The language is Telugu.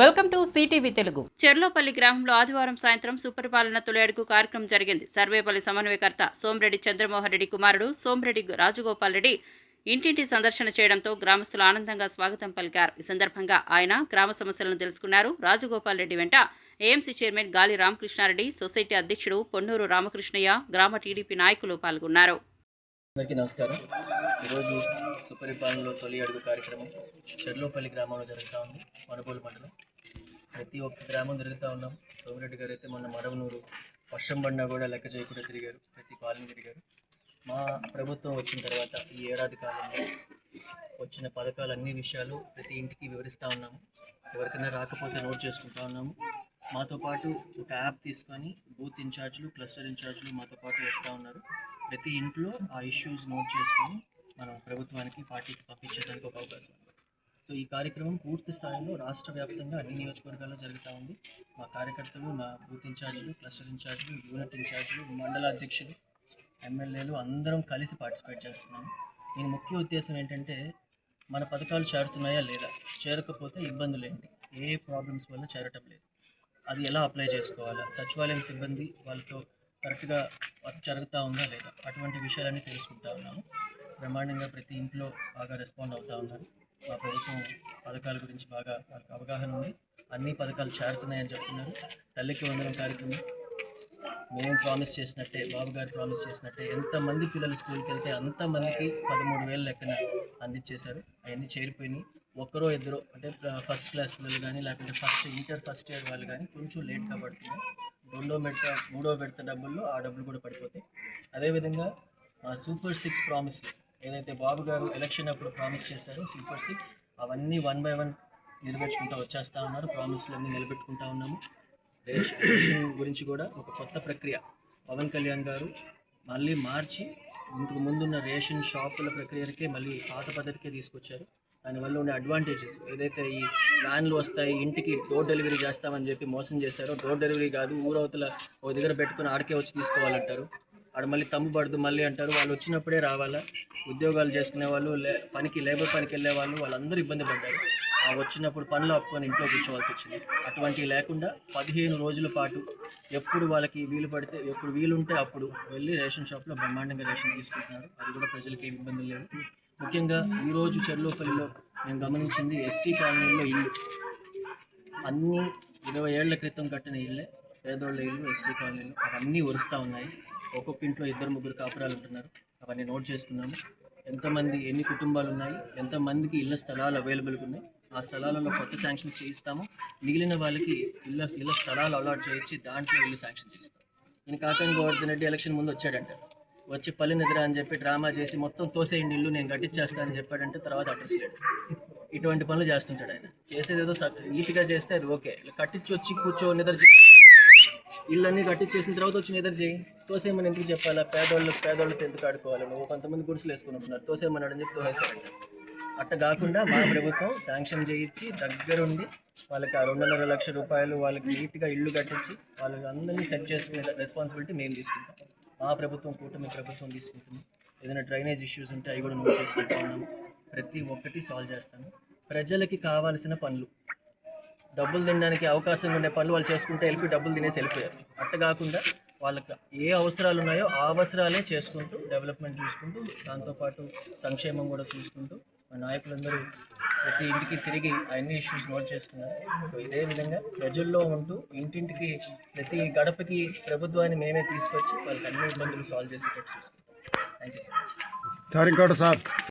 Welcome to CTV Telugu. Cherlopalli గ్రామంలో ఆదివారం సాయంత్రం సుపరిపాలన తొలి అడుగు కార్యక్రమం జరిగింది. సర్వేపల్లి సమన్వయకర్త సోమిరెడ్డి చంద్రమోహన్ రెడ్డి కుమారుడు సోమిరెడ్డి రాజగోపాల్ రెడ్డి ఇంటింటి సందర్శన చేయడంతో గ్రామస్తులు ఆనందంగా స్వాగతం పలికారు. ఈ సందర్భంగా ఆయన గ్రామ సమస్యలను తెలుసుకున్నారు. రాజగోపాల్ రెడ్డి వెంట ఏఎంసీ చైర్మన్ గాలి రామకృష్ణారెడ్డి సొసైటీ అధ్యక్షుడు పొన్నూరు రామకృష్ణయ్య గ్రామ టీడీపీ నాయకులు పాల్గొన్నారు. అందరికీ నమస్కారం. ఈరోజు సుపరిపాలనలో తొలి అడుగు కార్యక్రమం చెర్లోపల్లి గ్రామంలో జరుగుతూ ఉంది మనుగోలు మండలం. ప్రతి ఒక్క గ్రామం తిరుగుతూ ఉన్నాం. సోమిరెడ్డి గారు అయితే మొన్న మరవనూరు వర్షం పడినా కూడా లెక్క చేయకుండా తిరిగారు. ప్రతి కాలనీ తిరిగారు. మా ప్రభుత్వం వచ్చిన తర్వాత ఈ ఏడాది కాలంలో వచ్చిన పథకాలు అన్ని విషయాలు ప్రతి ఇంటికి వివరిస్తూ ఉన్నాము. ఎవరికైనా రాకపోతే నోట్ చేసుకుంటా ఉన్నాము. మాతో పాటు ఒక యాప్ తీసుకొని బూత్ ఇన్ఛార్జ్లు క్లస్టర్ ఇన్ఛార్జ్లు మాతో పాటు వస్తూ ఉన్నారు. ప్రతి ఇంట్లో ఆ ఇష్యూస్ నోట్ చేసుకొని మనం ప్రభుత్వానికి పార్టీకి పంపించడానికి ఒక అవకాశం సో ఈ కార్యక్రమం పూర్తి స్థాయిలో రాష్ట్ర వ్యాప్తంగా అన్ని నియోజకవర్గాల్లో జరుగుతూ ఉంది. మా కార్యకర్తలు మా బూత్ ఇన్ఛార్జీలు క్లస్టర్ ఇన్ఛార్జీలు యూనిట్ ఇన్ఛార్జీలు మండల అధ్యక్షులు ఎమ్మెల్యేలు అందరం కలిసి పార్టిసిపేట్ చేస్తున్నాము. దీని ముఖ్య ఉద్దేశం ఏంటంటే మన పథకాలు చేరుతున్నాయా లేదా? చేరకపోతే ఇబ్బందులు ఏంటి? ఏ ప్రాబ్లమ్స్ వల్ల చేరటం లేదు. అది ఎలా అప్లై చేసుకోవాలా? సచివాలయం సిబ్బంది వాళ్ళతో కరెక్ట్గా వర్క్ జరుగుతూ ఉందా లేదా? అటువంటి విషయాలన్నీ తెలుసుకుంటా ఉన్నాము. బ్రహ్మాండంగా ప్రతి ఇంట్లో బాగా రెస్పాండ్ అవుతూ ఉన్నారు. మా ప్రభుత్వం పథకాల గురించి బాగా వాళ్ళకి అవగాహన ఉంది. అన్ని పథకాలు చేరుతున్నాయని చెప్తున్నారు. తల్లికి వందనం కార్యక్రమం. మేము ప్రామిస్ చేసినట్టే బాబు గారు ప్రామిస్ చేసినట్టే ఎంతమంది పిల్లలు స్కూల్కి వెళ్తే అంతమందికి పదమూడు వేల లెక్కన అందించేశారు అవన్నీ చేరిపోయినాయి. ఒక్కరో ఇద్దరు అంటే ఫస్ట్ క్లాస్ పిల్లలు కానీ లేకుంటే ఫస్ట్ ఇంటర్ ఫస్ట్ ఇయర్ వాళ్ళు కానీ కొంచెం లేట్గా పడుతున్నాయి రెండో విడత మూడో విడత డబ్బుల్లో ఆ డబ్బులు కూడా పడిపోతాయి. అదేవిధంగా ఆ సూపర్ సిక్స్ ప్రామిస్ ఏదైతే బాబు గారు ఎలక్షన్ అప్పుడు ప్రామిస్ చేశారో సూపర్ సిక్స్ అవన్నీ వన్ బై వన్ నెరవేర్చుకుంటూ వచ్చేస్తూ ఉన్నారు. ప్రామిస్లు అన్నీ నిలబెట్టుకుంటా ఉన్నాము. రేషన్ గురించి కూడా ఒక కొత్త ప్రక్రియ. పవన్ కళ్యాణ్ గారు మళ్ళీ మార్చి ఇంతకు ముందున్న రేషన్ షాపుల ప్రక్రియకే మళ్ళీ పాత పద్ధతికే తీసుకొచ్చారు. దానివల్ల ఉండే అడ్వాంటేజెస్ ఏదైతే ఈ వ్యాన్లు వస్తాయి ఇంటికి డోర్ డెలివరీ చేస్తామని చెప్పి మోసం చేశారో డోర్ డెలివరీ కాదు ఊరవతల ఓ దగ్గర పెట్టుకుని ఆడికే వచ్చి తీసుకోవాలంటారు. ఆడ మళ్ళీ తమ్ము పడదు మళ్ళీ అంటారు. వాళ్ళు వచ్చినప్పుడే రావాలా? ఉద్యోగాలు చేసుకునే వాళ్ళు లే పనికి లేబర్ పనికి వెళ్ళే వాళ్ళు వాళ్ళందరూ ఇబ్బంది పడ్డారు. ఆ వచ్చినప్పుడు పనులు ఆపుకొని ఇంట్లో కూర్చోవాల్సి వచ్చింది. అటువంటివి లేకుండా పదిహేను రోజుల పాటు ఎప్పుడు వాళ్ళకి వీలు పడితే ఎప్పుడు వీలుంటే అప్పుడు వెళ్ళి రేషన్ షాప్లో బ్రహ్మాండంగా రేషన్ తీసుకుంటున్నారు. అది కూడా ప్రజలకి ఏమి ఇబ్బందులు లేవు ముఖ్యంగా ఈరోజు చెర్లోపల్లిలో మేము గమనించింది ఎస్టీ కాలనీలో ఇల్లు. అన్నీ ఇరవై ఏళ్ళ క్రితం కట్టిన ఇల్లే. పేదోళ్ళ ఇల్లు ఎస్టీ కాలనీలు అవన్నీ ఒరుస్తూ ఉన్నాయి. ఒక్కొక్క ఇంట్లో ఇద్దరు ముగ్గురు కాపురాలు ఉంటున్నారు. అవన్నీ నోట్ చేసుకున్నాము. ఎంతమంది ఎన్ని కుటుంబాలు ఉన్నాయి ఎంతమందికి ఇళ్ళ స్థలాలు అవైలబుల్గా ఉన్నాయి ఆ స్థలాలలో కొత్త శాంక్షన్స్ చేయిస్తాము. మిగిలిన వాళ్ళకి ఇళ్ళ ఇళ్ళ స్థలాలు అలాట్ చేయించి దాంట్లో ఇల్లు శాంక్షన్ చేయిస్తాం నేను కాకని గోవర్ధన్ రెడ్డి ఎలక్షన్ ముందు వచ్చాడంట. వచ్చి పల్లె నిద్ర అని చెప్పి డ్రామా చేసి మొత్తం తోసేయండి ఇల్లు నేను కట్టించేస్తానని చెప్పాడంటే తర్వాత అడ్రస్ లేడు ఇటువంటి పనులు చేస్తుంటాడు ఆయన. చేసేది ఏదో స- నీట్గా చేస్తే అది ఓకే ఇలా కట్టించి వచ్చి కూర్చో నిద్ర ఇళ్ళన్నీ కట్టించేసిన తర్వాత వచ్చి నిద్ర చేయి తోసేమని ఎందుకు చెప్పాలా? పేదోళ్ళు పేదోళ్ళతో ఎందుకు ఆడుకోవాలి? నువ్వు కొంతమంది గుడిసెలు వేసుకుని ఉంటున్నారు తోసేయమన్నాడు అని చెప్పి తోసేసారంట అట్ట కాకుండా మా ప్రభుత్వం శాంక్షన్ చేయించి దగ్గరుండి వాళ్ళకి ఆ రెండున్నర లక్ష రూపాయలు వాళ్ళకి నీట్గా ఇల్లు కట్టించి వాళ్ళకి అందరినీ సెట్ చేసుకునే రెస్పాన్సిబిలిటీ మేము తీసుకుంటాం. మా ప్రభుత్వం కూటమి ప్రభుత్వం తీసుకుంటుంది. ఏదైనా డ్రైనేజ్ ఇష్యూస్ ఉంటే అవి కూడా నోట్ చేసుకుంటా ఉన్నాము ప్రతి ఒక్కటి సాల్వ్ చేస్తాము ప్రజలకి కావాల్సిన పనులు. డబ్బులు తినడానికి అవకాశం ఉండే పనులు వాళ్ళు చేసుకుంటే వెళ్ళి డబ్బులు తినేసి వెళ్ళిపోయారు. అట్ట కాకుండా వాళ్ళకి ఏ అవసరాలు ఉన్నాయో ఆ అవసరాలే చేసుకుంటూ డెవలప్మెంట్ చూసుకుంటూ దాంతోపాటు సంక్షేమం కూడా చూసుకుంటూ మా నాయకులందరూ ప్రతి ఇంటికి తిరిగి అన్ని ఇష్యూస్ నోట్ చేసుకున్నారు సో ఇదే విధంగా ప్రజల్లో ఉంటూ ఇంటింటికి ప్రతి గడపకి ప్రభుత్వాన్ని మేమే తీసుకొచ్చి వాళ్ళకి అన్ని ఇబ్బందులు సాల్వ్ చేసేటట్టు చూసుకుంటాం. Thank you so much sir sir